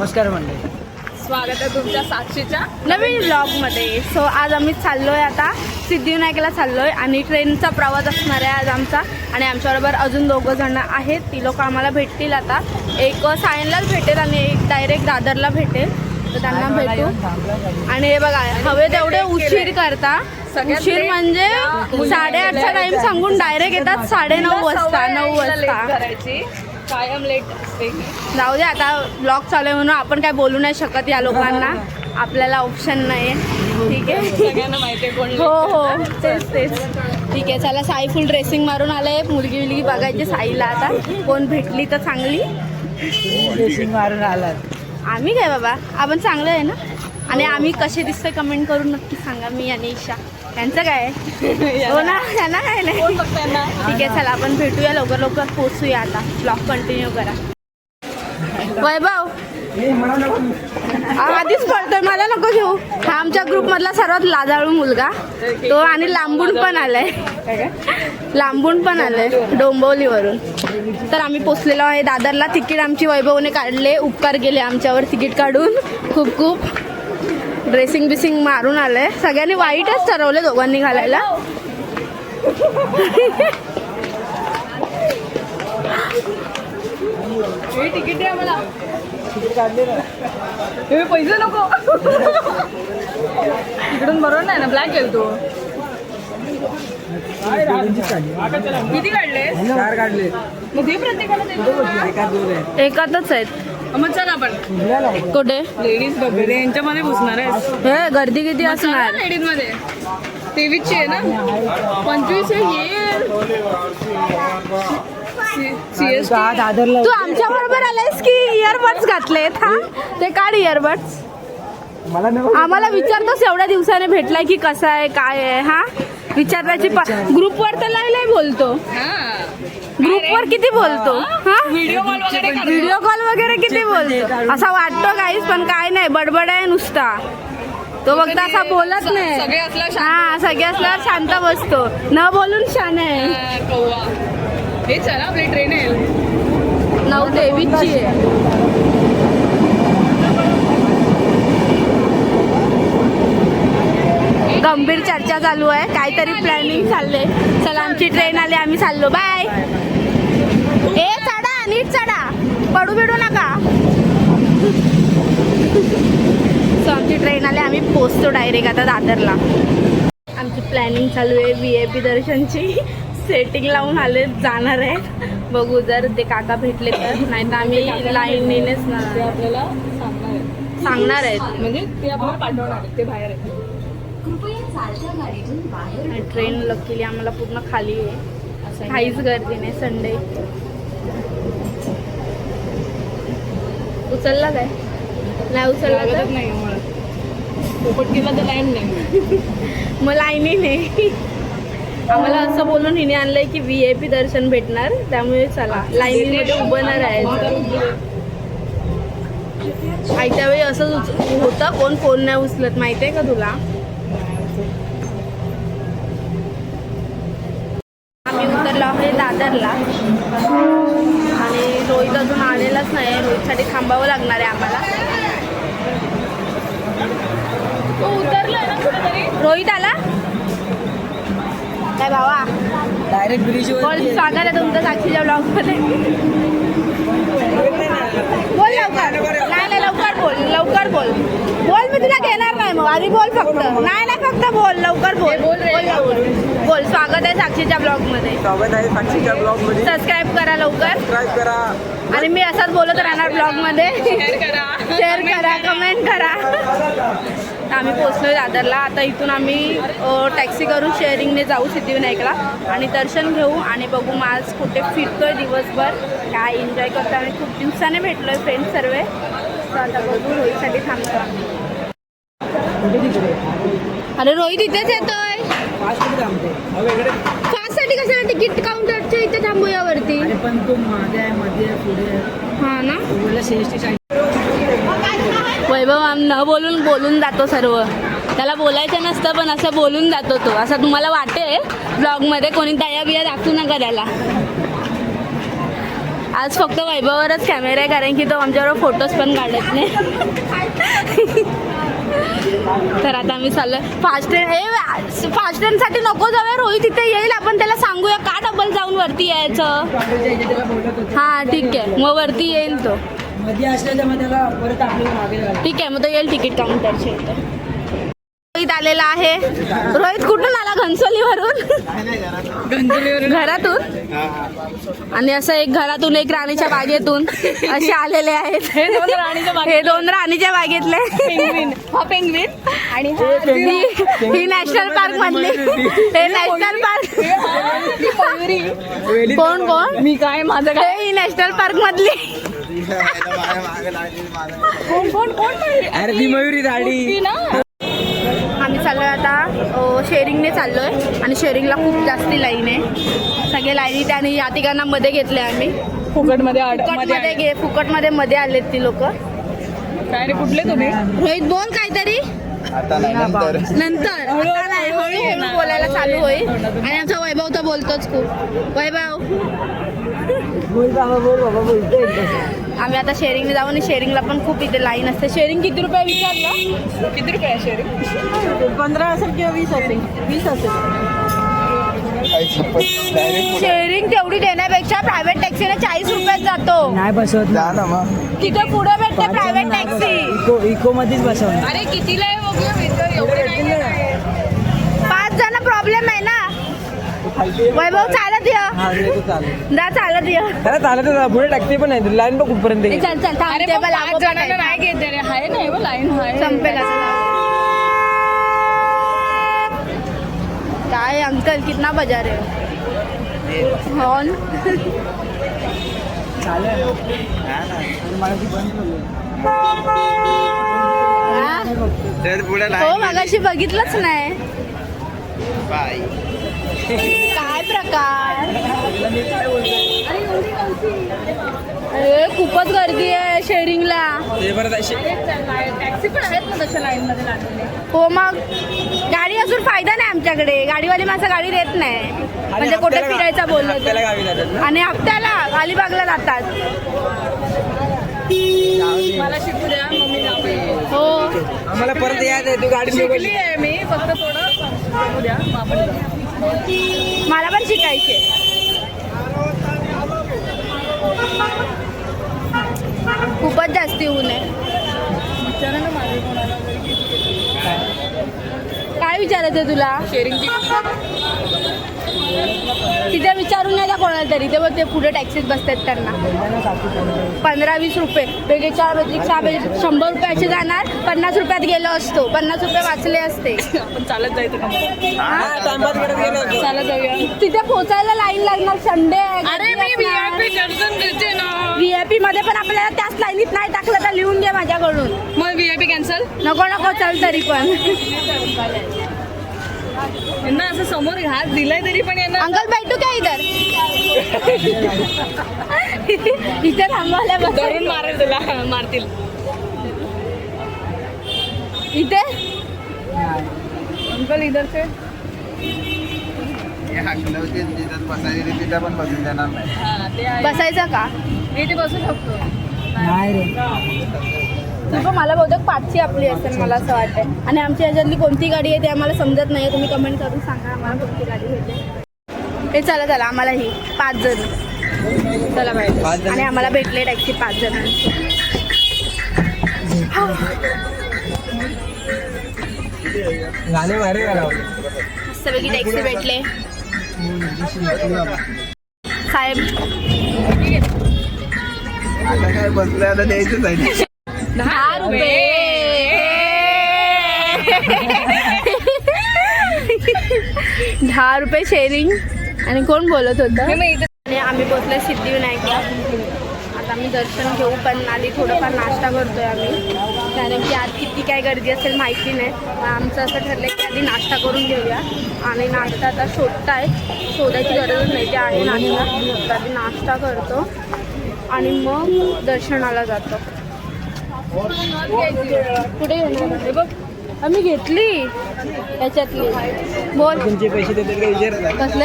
नमस्कार मंडळी. स्वागत आहे तुमच्या साक्षीच्या नवीन ब्लॉगमध्ये सो आज आम्ही चाललोय आता सिद्धिविनायकला चाललोय आणि ट्रेनचा प्रवास असणार आहे आज आमचा. आणि आमच्याबरोबर अजून दोघं जण आहेत. ती लोक आम्हाला भेटतील आता. एक सायनलाच भेटेल आणि एक डायरेक्ट दादरला भेटेल. तर त्यांना भेटू. आणि हे बघा हवे तेवढे उशीर करता. उशीर म्हणजे साडेआठचा टाइम. सांगून डायरेक्ट येतात साडेनऊ वाजता नऊ वाजता. करायची. कायम लेट असते. ही. जाऊ दे आता ब्लॉग चालू आहे म्हणून आपण काय बोलू नाही शकत या लोकांना. आपल्याला ऑप्शन नाही आहे ठीक आहे. सगळ्यांना माहिती आहे कोण हो हो. तेच तेच. ठीक आहे चला साई फुल ड्रेसिंग मारून आले मुलगी विलगी बघायची साईला आता. कोण भेटली तर चांगली? ड्रेसिंग मारून आलात. आम्ही काय बाबा? आपण चांगलं आहे ना? आणि आम्ही कसे दिसतोय कमेंट करून नक्की सांगा मी आणि ईशा. त्यांचं काय? हो ना त्यांना काय नाही. ना ठीक आहे चला आपण भेटूया लवकर लवकर पोचूया आता. ब्लॉग कंटिन्यू करा. वैभव. हा, आधीच पळतोय मला नको घेऊ. हा आमच्या ग्रुप मधला सर्वात लाजाळू मुलगा. तो आणि लांबून पण आलाय. लांबून पण आलाय डोंबिवलीवरून. तर आम्ही पोचलेलो आहे दादरला. तिकीट आमची वैभवने काढले उपकार गेले आमच्यावर तिकीट काढून. खूप खूप. ड्रेसिंग बिसिंग मारून आलंय. सगळ्यांनी वाईटच ठरवले दोघांनी घालायला. तिकीट पैसे नको. इकडून बरोबर नाही ना ब्लॅक तो. किती काढले चार काढले मग प्रत्येकाला एकातच आहेत. मग चल आपण. कुठे? लेडीज यांच्यामध्ये घुसणार आहे हे गर्दी किती असणार? लेडीजमध्ये तेवीसची आहे ना? पंचवीस तू आमच्या बरोबर आलायस की इयरबड्स घातलेत हा? ते काढ इयरबड्स आम्हाला विचारतोस एवढ्या दिवसाने भेटलाय की कसा आहे काय आहे हा? विचारण्याची ग्रुपवर तर लय लय बोलतो. ग्रुपवर किती बोलतो? हा. व्हिडिओ कॉल वगैरे करतो. व्हिडिओ कॉल वगैरे किती बोलतो? असा वाटतो काहीच पण काय नाही. बडबड आहे नुसता. तो फक्त असा बोलत सगळे नाही. हा सगळे असल्यावर शांत बसतो. न बोलून शान आहे. हा, हे चला आपली ट्रेन आहे. नऊ तेवीसची आहे. गंभीर चर्चा चालू आहे. काहीतरी प्लॅनिंग चाललंय. चला आमची ट्रेन आली आम्ही चाललो. बाय ए चढा नीट चढा. पडू बिडू नका. सो आमची ट्रेन आली आम्ही पोचतो डायरेक्ट आता दादरला. आमची प्लॅनिंग चालू आहे व्ही आय पी दर्शनची. सेटिंग लावून आले जाणार आहे बघू जर ते काका भेटले तर. नाही तर आम्ही लाईनीनेच ना आपल्याला सांगणार सांगणार आहेत. म्हणजे ते आपण पाठवणार ते बाहेर आहेत. ट्रेन लकीली आम्हाला पूर्ण खाली आहे. काहीच गर्दी नाही संडे उचलला काय? नाही उचलला तर? नाही मला पोपट केला तर टाइम नाही मग लाईनी नाही. आम्हाला असं बोलून हिने आणलंय की व्ही आय पी दर्शन भेटणार त्यामुळे चला लाईनीमध्ये उभं नाही राहायचं आयत्या वेळी असंच उच- होतं? कोण फोन नाही उचलत माहितीये का तुला? बोल स्वागत आहे तुमचं साक्षीच्या ब्लॉगमध्ये बोल लवकर. नाही नाही लवकर बोल लवकर बोल. बोल मी तुला घेणार नाही मग. आधी बोल फक्त. नाही नाही फक्त बोल लवकर बोल. बोल. बोल. बोल स्वागत आहे साक्षीच्या ब्लॉगमध्ये स्वागत आहे साक्षीच्या ब्लॉगमध्ये सबस्क्राईब करा लवकर. सबस्क्राईब करा. आणि मी असाच बोलत राहणार ब्लॉगमध्ये शेअर करा शेअर करा. कमेंट करा. आम्ही पोचलोय दादरला. आता इथून आम्ही टॅक्सी करून शेअरिंगने जाऊ सिद्धिविनायकला. आणि दर्शन घेऊ आणि बघू आज कुठे फिरतोय दिवसभर काय एन्जॉय करतो आम्ही खूप दिवसाने भेटलोय फ्रेंड सर्व. तर आता बघू रोहितसाठी थांबतो. आम्ही. अरे रोहित इथेच येतोय. फास्टसाठी कशाला तिकीट काउंटरच्या इथे थांबूया वरती? पण तू आहे मध्ये आहे, पुढे आहे. हा ना तू बोलला सीएसटी साईड वैभव आम न बोलून बोलून जातो सर्व. त्याला बोलायचं नसतं पण असं बोलून जातो तो. असं तुम्हाला वाटेल ब्लॉगमध्ये कोणी दया बिया दाखवू नका त्याला. आज फक्त वैभववरच कॅमेरा आहे कारण की तो आमच्याबरोबर फोटोज पण काढत नाही. तर आता आम्ही चाललोय फास्ट हे फास्टसाठी नको जाऊया रोहित तिथे येईल. आपण त्याला सांगूया का डबल जाऊन वरती यायचं? हां ठीक आहे. मग वरती येईल तो. मध्ये असल्याच्या मग त्याला परत आपल्याला मागे घाला. ठीक आहे मग तो येईल तिकीट काउंटरच्या इथे. रोहित आलेला आहे. रोहित कुठून आला? घनसोलीवरून? घरातून? आणि असं एक घरातून एक राणीच्या बागेतून असे आलेले आहेत. हे दोन राणीच्या बागेतले. हा पेंगविन आणि हा नॅशनल पार्क मधली हे नॅशनल पार्क कोण कोण? मी काय माझं काय? हे ही नॅशनल पार्क मधली. कोण कोण कोण मयुरी? अरे ती मयुरी राडी ती ना आम्ही चाललोय आता शेअरिंगने चाललोय आणि शेअरिंगला खूप जास्ती लाईन आहे. सगळे लाईनी त्याने या ठिकाणा मध्ये घेतले आम्ही. फुकटमध्ये आड फुकटमध्ये मध्ये घे फुकटमध्ये मध्ये आलेत ती लोक. काय रे कुठले तुम्ही? रोहित बोल काहीतरी. आता नाही नंतर. नंतर. आता नाही, हळूहळू बोलायला चालू होईल. आणि आमचा वैभव तर बोलतोच खूप. वैभव. बोल बाबा बोल बाबा बोलतोय एकदम. आम्ही आता शेअरिंगने जाऊ आणि शेअरिंगला पण खूप इथे लाईन असते. शेअरिंग किती रुपये विचारलं? किती रुपये शेअरिंग पंधरा असेल किंवा वीस असेल. वीस असेल. शेअरिंग तेवढी देण्यापेक्षा प्रायव्हेट टॅक्सीने चाळीस रुपयात जातो. नाही बसवत. जा ना मग. तिथे पुढे भेटते प्रायव्हेट टॅक्सी इको इको मध्येच बसवणार. अरे कितीला आहे बघूया मित्र एवढे नाही. पाच जण प्रॉब्लेम आहे ना. वैभव चालत ये. हा रे, जा चालत ये. त्याला चालत पुढे टॅक्सी पण आहे. लाईन बघ कुठपर्यंत. चल चल थांब. अरे ते पाच जणांना. नाही घेत रे. आहे नाही बघ लाईन आहे. संपेल काय अंकल कितना बाजार है? हॉर्न चालेल आणि मला ती बंद केली. हा? हो मगाशी बघितलंच नाही. काय प्रकार? अरे खूपच गर्दी आहे. शेअरिंगला ते परत अशी टॅक्सी पण आहेत ना तशा लाईन मध्ये लागलेले हो मग गाडी असून फायदा नाही आमच्याकडे. गाडीवाली माणसं गाडी देत नाही. म्हणजे कुठे हप्त्याला- फिरायचं बोललं हप्त्याला तर. गावी जातात ना? आणि हप्त्याला अलिबागला जातात. मला मम्मी जाते. हो. आम्हाला परत यायचं आहे तू गाडी शिकली. आहे मी फक्त थोडं शिकू द्या मग आपण जाऊ. मला पण शिकायचे खूपच जास्ती ऊन आहे. विचारा ना कोणाला काय विचारायचं तुला? शेअरिंग तिथे विचारून नाही कोणाला तरी? ते बघ ते पुढे टॅक्सीत बसतात त्यांना. पंधरा वीस रुपये. वेगळे चार बेसिक सहा बेसिक शंभर रुपये असे जाणार पन्नास रुपयात गेलो असतो. पन्नास रुपये वाचले असते. आपण चालत जायचं का? हा. चालत जाऊया. तिथे पोचायला लाईन लागणार संडे अरे मी व्हीआयपी मध्ये पण आपल्याला त्याच लाईनीत नाही टाकलं तर लिहून घे माझ्याकडून. मग व्हीआयपी कॅन्सल नको नको चल तरी पण. यांना असं समोर हात दिलाय तरी पण यांना अंकल बैठू क्या इधर इथे थांबवायला बस धरून मारेल तुला मारतील. इथे? अंकल इधर से हाकलवते तिथं बसायची तिथं पण बसून देणार नाही. हा ते आहे. बसायचं का? मी इथे बसू शकतो. नाही रे. तू पण मला बहुतेक पाचशे आपली असेल मला असं वाटतंय. आणि आमच्या ह्याच्यातली कोणती गाडी आहे ते आम्हाला समजत नाही तुम्ही कमेंट करून सांगा आम्हाला कोणती गाडी भेटेल. हे चला चला आम्हाला ही पाच जण. चला पाहिजे जण. आणि आम्हाला भेटले टॅक्सी पाच जणांची गाणे मारे मस्तपैकी टॅक्सी भेटले. साहेब. आता काय बसलं आता द्यायचंच आहे. दहा रुपये. दहा रुपये शेअरिंग आणि कोण बोलत होतं? आणि आम्ही पोचलो सिद्धिविनायकला. आता आम्ही दर्शन घेऊ पण आधी थोडंफार नाश्ता करतोय आम्ही. कारण की आज किती काय गर्दी असेल माहिती नाही. आमचं असं ठरलं की आधी नाश्ता करून घेऊया. आणि नाश्ता आता शोधताय शोधायची गरजच नाही ते आहे नाश्ता. आधी नाश्ता करतो. आणि मग दर्शनाला जातो. कुठे घेणार? हे बघ. आम्ही घेतली. याच्यातली. बोल. तुमचे पैसे कसले?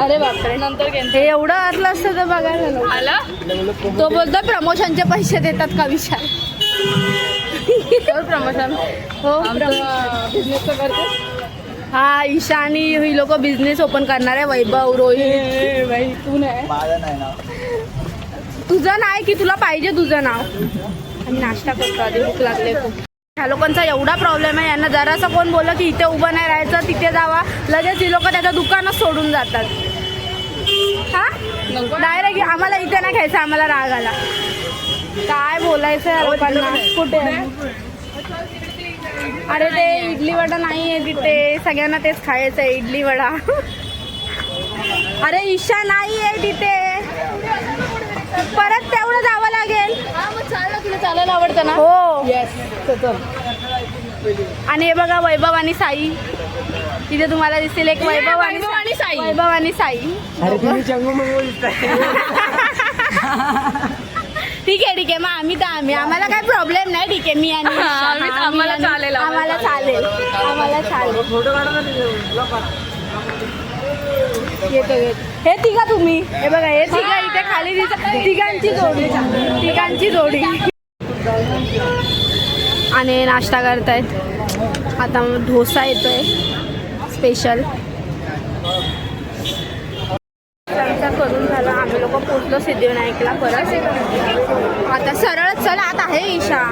अरे बापरे. नंतर हे एवढं आतलं असतं तर बघायला. आला? तो बोलतो प्रमोशनचे पैसे देतात का विचार? प्रमोशन. हो बिझनेस करते. हा ईशा आणि ही लोक बिझनेस ओपन करणार आहे वैभव रोहित. तू नाही. तुझं नाही की तुला पाहिजे तुझं नाव? आणि नाश्ता करतो आधी भूक लागले खूप. ह्या लोकांचा एवढा प्रॉब्लेम आहे यांना जरासं कोण बोललं की इथे उभं नाही राहायचं तिथे जावा. लगेच ही लोक त्याचं दुकानच सोडून जातात. हा? डायरेक्ट आम्हाला इथे नाही खायचं आम्हाला राग आला. काय बोलायचं या लोकांना? कुठे? अरे ते इडली वडा नाही आहे तिथे. सगळ्यांना तेच खायचं आहे इडली वडा. अरे ईशा नाही आहे तिथे. परत तेवढं जावं लागेल. तुला चालायला आवडतं ना? हो. येस आणि हे बघा वैभव आणि साई. तिथे तुम्हाला दिसेल एक वैभव आणि वैभव आणि साई. वैभव आणि साई. ठीक आहे ठीक आहे. मग आम्ही तर आम्ही. आम्हाला काही प्रॉब्लेम नाही ठीक आहे. मी आणि आम्ही- आम्हाला चालेल, आम्हाला चालेल. आम्हाला चालेल. येतो हे तिघा तुम्ही. हे बघा हे तिघा इथे खाली तिघांची जोडी. तिघांची जोडी. आणि नाश्ता करतायत. आता डोसा येतोय. स्पेशल करून झालं. आम्ही लोक पोचलो सिद्धिविनायकला. परत आता सरळच चल. आता आहे ईशा.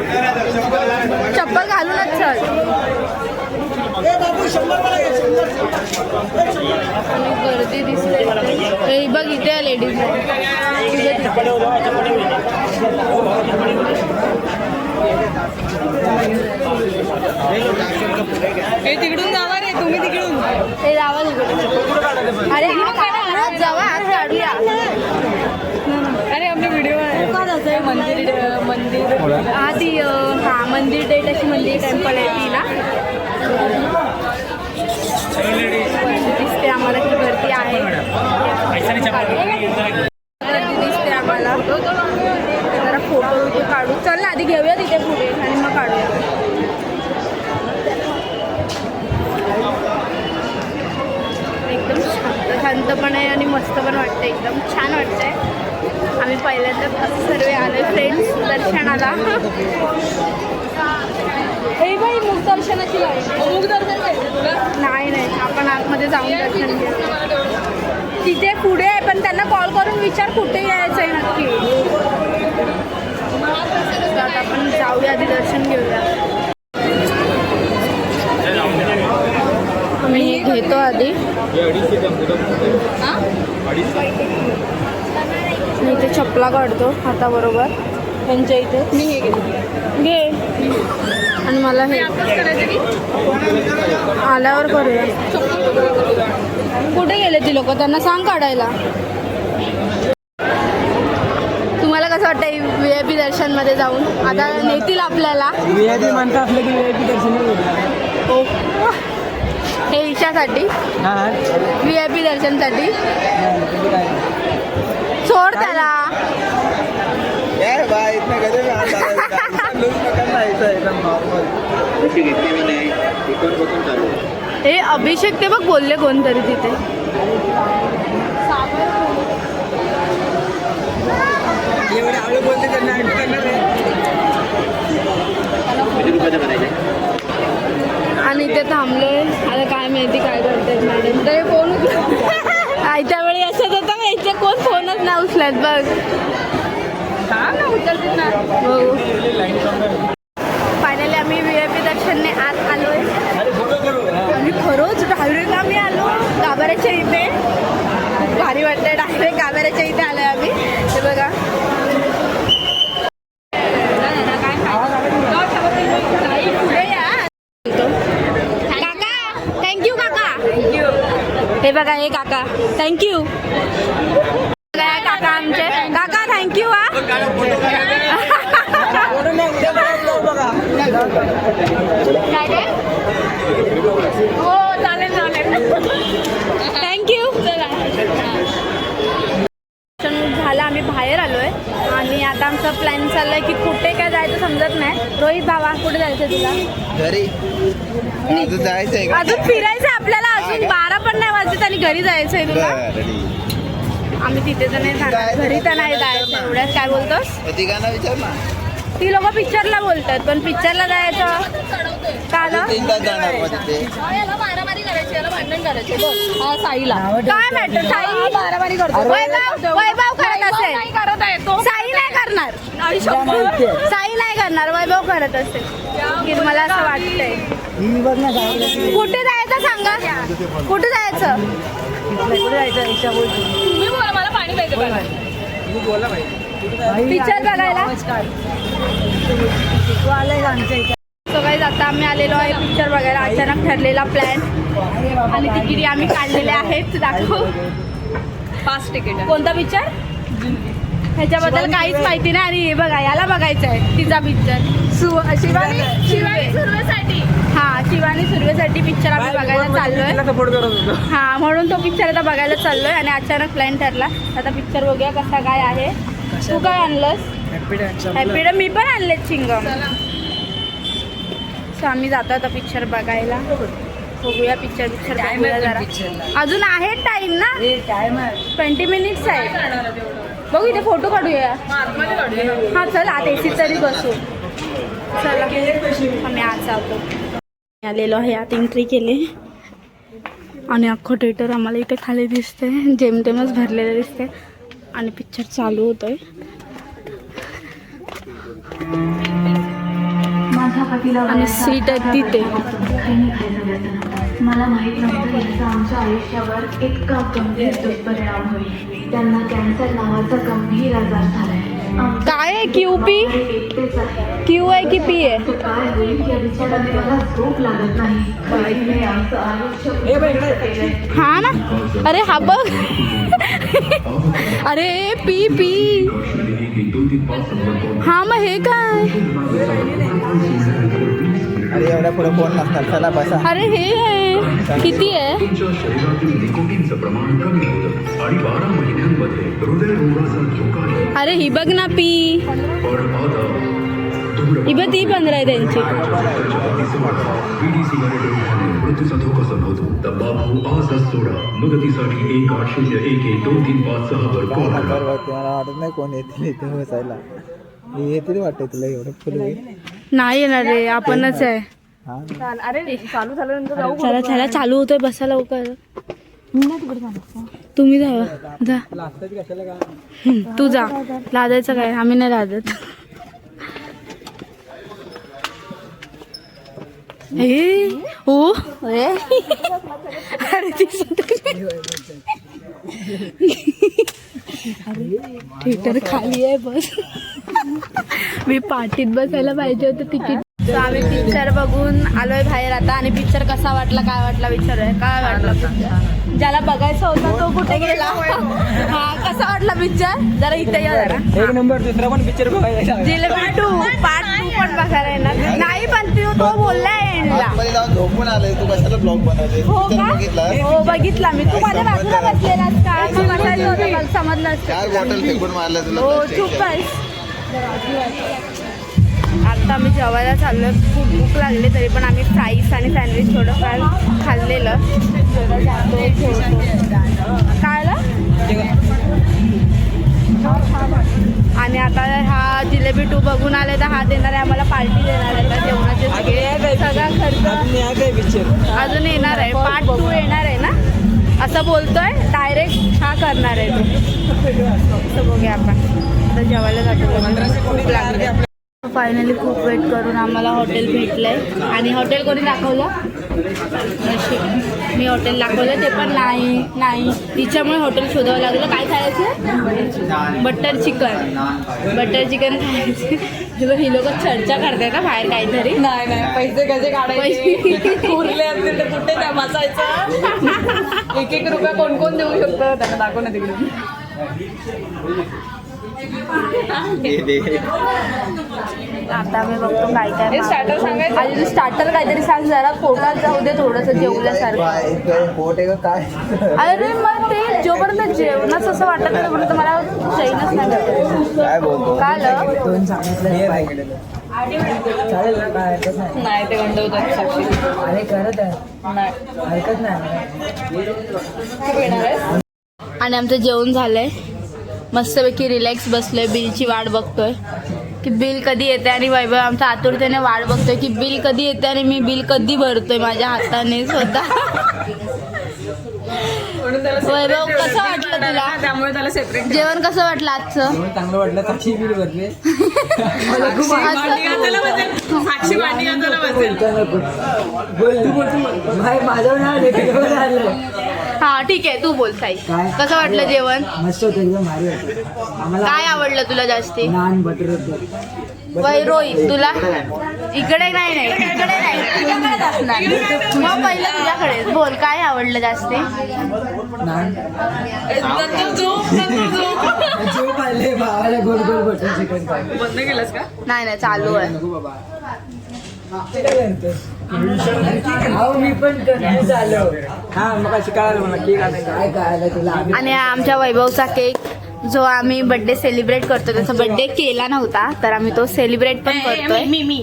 चप्पल घालूनच चल. गर्दी दिसते हे बघ इथे लेडीज हे तिकडून जावा रे तुम्ही तिकडून. हे जावा अरे आत आत जावा आत काढूया. अरे आपले व्हिडिओ आहे. मंदिर मंदिर. हा ती हा मंदिर डेट अशी मंदिर टेम्पल आहे ती ना. दिसते आम्हाला की गर्दी आहे. गर्दी दिसते आम्हाला. जरा फोटो वगैरे काढू. चल ना आधी घेऊया तिथे पुढे आणि मग काढूया एकदम शांत शांत पण आहे आणि मस्त पण वाटतं एकदम छान वाटतंय. आम्ही पहिल्यांदाच असं सर्व आलोय फ्रेंड्स दर्शनाला. हे बाई मुख दर्शनाची दर्शन नाही नाही आपण आतमध्ये जाऊन दर्शन घेऊ. तिथे पुढे आहे पण त्यांना कॉल करून विचार कुठे यायचं आहे नक्की. आता आपण जाऊया आधी दर्शन घेऊया. आम्ही घेतो आधी. हा इथे चपला काढतो हाताबरोबर. त्यांच्या इथे. मी हे घे. आणि मला हे. आल्यावर करूया. कुठे गेले ती लोक? त्यांना सांग काढायला. तुम्हाला कसं वाटतं व्ही आय पी दर्शनमध्ये जाऊन? आता नेतील आपल्याला. व्ही आय पी म्हणता असलं की व्ही आय पी दर्शन. ओ हे. इशासाठी हा. व्ही आय पी दर्शनसाठी. सोड त्याला. यार बाय इतना गजब में हाथ डाला इसका। लूज पकड़ना ऐसा एकदम नॉर्मल हे अभिषेक ते बघ बोलले कोणतरी तिथे. एवढे आळू बोलते त्यांना ऍक्ट करणार आहे. आणि ते थांबले आता काय माहिती काय करतात मॅडम तर फोन आयत्या वेळी आता होतं कोण फोनच ना उचलत बघ. ना उचलतील ना फायनली आम्ही व्ही आय पी दर्शनने आत आलोय. आणि खरंच डायरेक्ट आम्ही आलो. गाभाऱ्याच्या इथे. भारी वाटतंय. डायरेक्ट गाभाऱ्याच्या इथे आलोय आम्ही हे बघा ताई, पुढे या. काका थँक्यू काका हे बघा हे काका थँक्यू काका आमचे काका थँक्यू हा एवढं नाही, उद्या परत जाऊ बघा. काय काय हो चालेल चालेल थँक्यू झालं आम्ही बाहेर आलोय आणि आता आमचा प्लॅन चाललाय की कुठे काय जायचं समजत नाही रोहित भावा कुठे जायचं तुला घरी अजून जायचंय का? अजून फिरायचं आपल्याला अजून. बारा पण नाही वाजत आणि घरी जायचंय तुला. बरं, ठीक. आम्ही तिथे तर नाही जाणार. घरी तर नाही जायचं. एवढ्यात काय बोलतोस? मग तिघांना विचार ना ती लोक पिक्चरला बोलतात पण पिक्चरला जायचं. का ग? तीन तास जाणार मग तिथे. याला मारामारी करायची याला भांडण करायचे. बघ हा साईला. काय मॅटर साई? मारामारी करतो. वैभव वैभव करत असेल. करत आहे तो. साई नाही करणार. साई नाही करणार वैभव करत असेल. की मला असं वाटतंय. कुठे जायचं सांगा? कुठे जायचं? कुठे जायचं? रिक्षा बोलतो तुम्ही बोला मला पाणी पाहिजे पहिला. पिक्चर बघायला. तू आलाय का आमच्या इथे? सो काही आता आम्ही आलेलो आहे पिक्चर बघायला. अचानक ठरलेला प्लॅन आणि तिकीट आम्ही काढलेले आहेत. दाखव. पाच तिकीट कोणता पिक्चर ह्याच्याबद्दल काहीच माहिती नाही आणि हे बघा याला बघायचं आहे तिचा पिक्चर शिवानी शिवानी सुर्वेसाठी. हा शिवानी सुर्वेसाठी पिक्चर आम्ही बघायला चाललोय. हा म्हणून तो पिक्चर आता बघायला चाललोय आणि अचानक प्लॅन ठरला. आता पिक्चर बघूया कसा काय आहे. तू काय आणलंस? हॅपी मी पण आणलेत चिंगम सो आम्ही जातो आता पिक्चर बघायला. बघूया पिक्चर पिक्चर अजून आहे टाइम ना? ट्वेंटी मिनिट्स आहे. बघू इथे फोटो काढूया. हा चल आता एसी तरी बसू. चला आम्ही आज जातो. आलेलो आहे आत एंट्री केली. आणि अख्खं थिएटर आम्हाला इथे खाली दिसते जेमतेमच भरलेलं दिसते आणि पिक्चर चालू होतोय. आणि सीट आहे तिथे. मला माहीत नव्हतं याचा आमच्या आयुष्यावर इतका गंभीर दुष्परिणाम होईल. त्यांना कॅन्सर नावाचा गंभीर आजार झालाय. काय आहे क्यू पी क्यू आहे. की पी आहे? तो काय होईल या विचाराने मला झोप लागत नाही. वैद्यने आमचं आयुष्य उद्ध्वस्त केलंय. हा ना? अरे हा बघ. अरे पी पी हा मग हे काय? अरे एवढ्या पुढे कोण नसणार? चला बसा. अरे हे आहे. किती आहे? तुमच्या शरीरातील निकोटीनचं प्रमाण कमी होतं आणि बारा महिन्यांमध्ये हृदयरोगाचा धोकाही अरे ही बघ ना पी. पण आता ही बघ ती पंधरा आहे त्यांची. बीडी सिगारेट रोखल्याने मृत्यूचा धोका संभवतो तंबाखू आजच सोडा मदतीसाठी एक आठ शून्य एक एक दोन तीन पाच सहा वर कॉल करा बरोबर मला वाटत नाही कोण येतील इथे बसायला. हे येतील वाटतं तुला एवढं फुल होईल नाही येणार रे आपणच आहे. हा अरे चालू झाल्यानंतर जाऊ चला चला चालू होतोय बसा लवकर. तुम्ही जा जा. तू जा. लादायचं काय? आम्ही नाही लादत. ए ओ. अरे अरे थिएटर खाली आहे बस. मी पाठीत बसायला पाहिजे होतं तिकीट. तर आम्ही पिक्चर बघून आलोय बाहेर आता आणि पिक्चर कसा वाटला काय वाटला विचार आहे काय वाटला पिक्चर ज्याला बघायचा होता तो कुठे गेला? हा कसा वाटला पिक्चर जरा इथे या जरा. एक नंबर दुसरा पण पिक्चर बघायला जिलेबी टू पार्ट टू तो तो बोललाय एंडला आतमध्ये जाऊन झोपून आलोय. तू कशाला ब्लॉग बनवते हो पिक्चर का? बघितला हो बघितला मी. तू माझ्या बाजूला बसलेलास का? मी बसायचं होतं मला समजलं असतं. चार बॉटल फेकून मारल्या तुला हो प्लास्टिकच्या. चूप आहेस आता आम्ही जेवायला चाललो खूप भूक लागली तरी पण आम्ही फ्राईस आणि सँडविच थोडंफार खाल्लेलं. काय आणि आता जिलेबी टू बघून आले तर हा देणार आहे आम्हाला पार्टी देणार आहे तर जेवणाचे सगळे सगळा खर्च अजून येणार आहे. पार्ट टू येणार आहे ना? असं बोलतोय डायरेक्ट हा करणार आहे तो. असं बघूया आपण. जेवायला जातो खूप लागले फायनली खूप वेट करून आम्हाला हॉटेल भेटलंय. आणि हॉटेल कोणी दाखवलं? नशीब. मी हॉटेल दाखवलं ते पण नाही नाही. तिच्यामुळे हॉटेल शोधावं लागलं. काय खायचं? बटर चिकन बटर चिकन खायचं. हे लोक चर्चा करताय का बाहेर काहीतरी. नाही नाही. पैसे कसे काढायचे? उरले असतील तर कुठे त्या बसायचं एक एक रुपया कोण कोण देऊ शकतो? त्यांना दाखव ना तिकडे. आता मी बघतो काय काय हे starter सांगायचं? आधी स्टार्टर काहीतरी सांग जरा पोटात जाऊ दे थोडंसं जेवल्यासारखं. पोट आहे काय? अरे मग ते जोपर्यंत जेवणाच असं वाटत नाही तोपर्यंत मला चैनच नाही काय बोलतो? काय नाही. नाही ते गंडवतात साक्षी. अरे करत आहे. नाही. हरकत आणि आमचं जेवण झालंय. मस्तपैकी रिलॅक्स बसलोय बिलची वाट बघतोय. की बिल कधी येते आणि वैभव आमचा आतुरतेने वाट बघतोय की बिल कधी येते आणि मी बिल कधी भरतोय माझ्या हाताने स्वतः. वैभव, कसं वाटलं तुला? ना, त्यामुळे त्याला सेपरेट जेवण कसं वाटलं आजचं? जेवण चांगलं वाटलं साक्षी बिल भरले. साक्षी बसेल. बोल हा ठीक आहे तू बोल साई. काय? कसं वाटलं जेवण? मस्त होतं एकदम भारी होतं. आम्हाला काय आवडलं तुला जास्ती? नान बटर रोहित तुला? इकडे नाही नाही. इकडे नाही. तुझ्याकडेच असणार मग पहिलं तुझ्याकडे. बोल काय आवडलं जास्ती? नान. जेव पाहिले भावाला गोल गोल बटर चिकन नाही नाही चालू आहे. नको बाबा. ते काय करतोस? अहो मी पण कन्फ्युज झालो. हा मग अशी कळालं मला केक काय कळालं तुला? आम्ही आणि आमच्या वैभवचा केक जो आम्ही बर्थडे सेलिब्रेट करतो त्याचा बर्थडे केला नव्हता तर आम्ही तो सेलिब्रेट पण करतोय. मी मी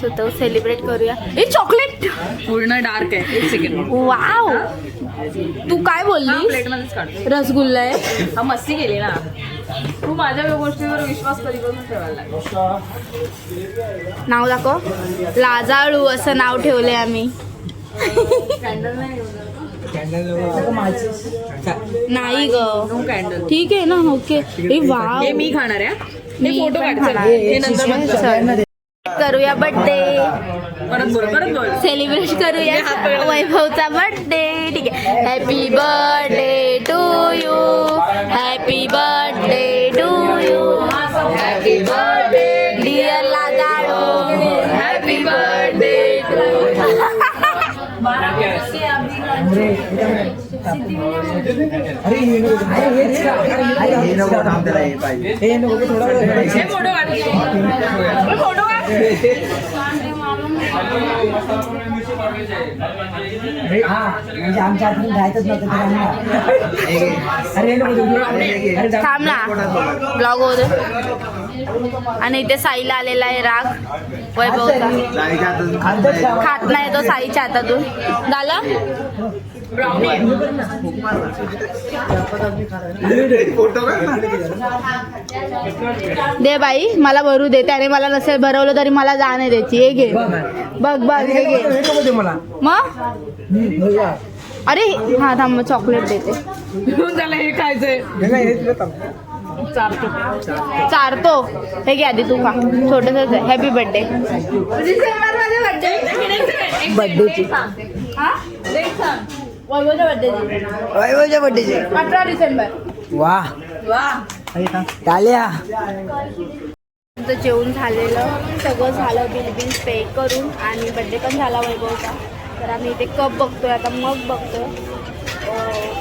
सो तो सेलिब्रेट करूया. ए चॉकलेट पूर्ण डार्क आहे. एक सेकंड वाव तू काय बोलली काढतो रसगुल्ला आहे. हा मस्ती केली ना. तू माझ्या गोष्टीवर विश्वास कधी करून ठेवायला लागला? नाव दाखव. लाजाळू असं नाव ठेवलंय आम्ही. नाही ग. ठीक आहे ना ओके. हे मी खाणार आहे मी फोटो. करूया बर्थडे परत बोल परत बोल. सेलिब्रेट करूया. वैभवचा बर्थडे ठीक आहे. हॅपी बर्थडे टू यू आमच्या हातून जायचंच नव्हतं अरे हे नको देऊ. अरे जा- थांब ना ब्लॉग होत आणि इथे साईला आलेला आहे राग वैभवचा. खात नाही तो साईच्या हातातून झालं. दे बाई मला भरू दे त्याने मला नसेल भरवलं तरी मला जाण आहे त्याची हे घे बघ बघ हे घे हे मग. अरे हा थांब चॉकलेट देते हे खायचंय हे हे थांब. चारतो. चारतो. हे घे आधी तू खा. छोटस आहे. हॅपी बर्थडे बर्थडेची वैभवच्या बर्थडेची वैभवच्या बर्थडेची अठरा डिसेंबर. वा. वा. टाल्या आमचं जेवण झालेलं. सगळं झालं. बिल बिल पे करून. आणि बड्डे पण झाला वैभवचा. तर आम्ही इथे कप बघतोय. आता मग बघतोय.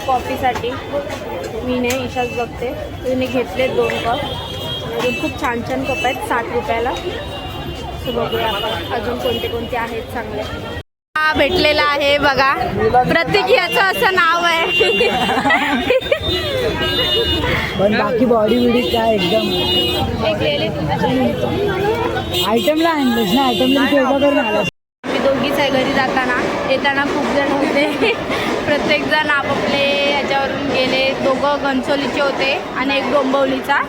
कॉफीसाठी मी नाही ईशाच बघते. तिने घेतले दोन कप अजून खूप छान छान कप आहेत साठ रुपयाला. सो बघूया आपण अजून कोणते कोणते आहेत चांगले. हा भेटलेला आहे बघा. प्रत्येक याचं असं नाव आहे. पण बाकी बॉडी बिडी काय एकदम. आयटमला आणलंस ना आयटमला करून आम्ही दोघीच आहे घरी जाताना. येताना खूप जण होते. प्रत्येक जण आपापले याच्यावरून गेले. दोघं घनसोलीचे होते आणि एक डोंबवलीचा.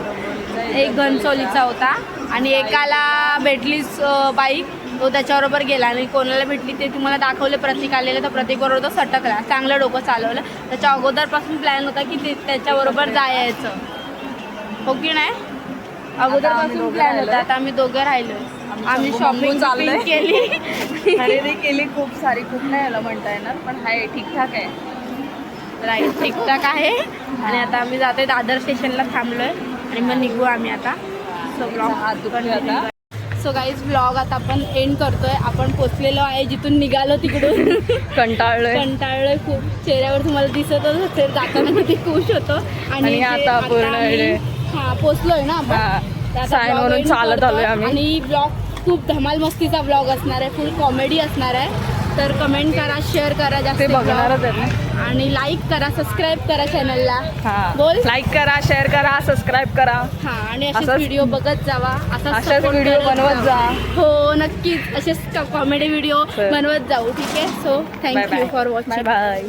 एक घनसोलीचा होता. आणि एकाला भेटलीच बाईक तो त्याच्याबरोबर गेला आणि कोणाला भेटली ते तुम्हाला दाखवले प्रतीक आलेले तर प्रतीकबरोबर तो सटकला. चांगलं डोकं चालवलं. त्याच्या अगोदरपासून प्लॅन होता की ते त्याच्याबरोबर जायचं. हो की नाही? अगोदरपासून प्लॅन होता. आता आम्ही दोघं राहिलो आम्ही शॉपिंग. केली. खरेदी केली खूप सारी. खूप नाही याला म्हणता येणार पण हाय ठीकठाक आहे. राईट ठीकठाक आहे. आणि आता आम्ही जातोय दादर स्टेशनला थांबलोय. आणि मग निघू आम्ही आता. So. Blog so guys blog आता. आपण एंड करतोय. आपण पोचलेलो आहे जिथून निघालो तिकडून. कंटाळलोय. कंटाळलोय खूप. चेहऱ्यावर तुम्हाला दिसतच असेल जाताना किती खुश होतो. आणि आता पूर्ण हा पोचलोय ना आपण. चालत. आलोय आम्ही. आणि ब्लॉग खूप धमाल मस्तीचा ब्लॉग असणार आहे. फुल कॉमेडी असणार आहे. तर कमेंट करा शेअर करा जास्त ते बघणारच आहेत ना. आणि लाईक करा सबस्क्राईब करा चॅनलला हा. बोल. लाईक करा शेअर करा सबस्क्राईब करा. हा आणि असेच असाच- व्हिडिओ बघत जावा. असाच असाच support व्हिडिओ करत बनवत जा. हो नक्कीच. असेच कॉमेडी व्हिडिओ बनवत जाऊ ठीक आहे? So thank you for watching bye